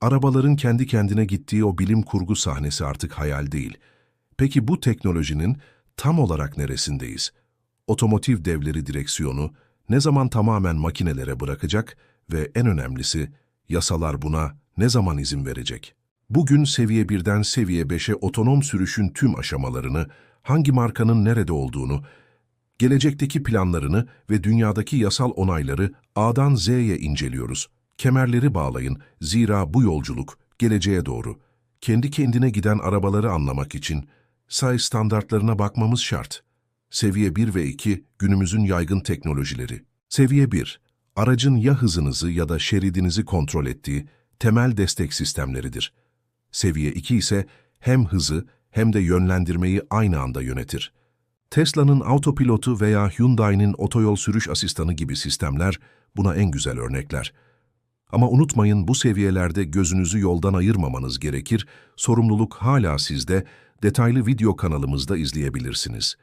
Arabaların kendi kendine gittiği o bilim kurgu sahnesi artık hayal değil. Peki bu teknolojinin tam olarak neresindeyiz? Otomotiv devleri direksiyonu ne zaman tamamen makinelere bırakacak ve en önemlisi yasalar buna ne zaman izin verecek? Bugün seviye 1'den seviye 5'e otonom sürüşün tüm aşamalarını, hangi markanın nerede olduğunu, gelecekteki planlarını ve dünyadaki yasal onayları A'dan Z'ye inceliyoruz. Kemerleri bağlayın, zira bu yolculuk geleceğe doğru. Kendi kendine giden arabaları anlamak için say standartlarına bakmamız şart. Seviye 1 ve 2 günümüzün yaygın teknolojileri. Seviye 1, aracın ya hızınızı ya da şeridinizi kontrol ettiği temel destek sistemleridir. Seviye 2 ise hem hızı hem de yönlendirmeyi aynı anda yönetir. Tesla'nın autopilotu veya Hyundai'nin otoyol sürüş asistanı gibi sistemler buna en güzel örnekler. Ama unutmayın bu seviyelerde gözünüzü yoldan ayırmamanız gerekir, sorumluluk hala sizde, detaylı video kanalımızda izleyebilirsiniz.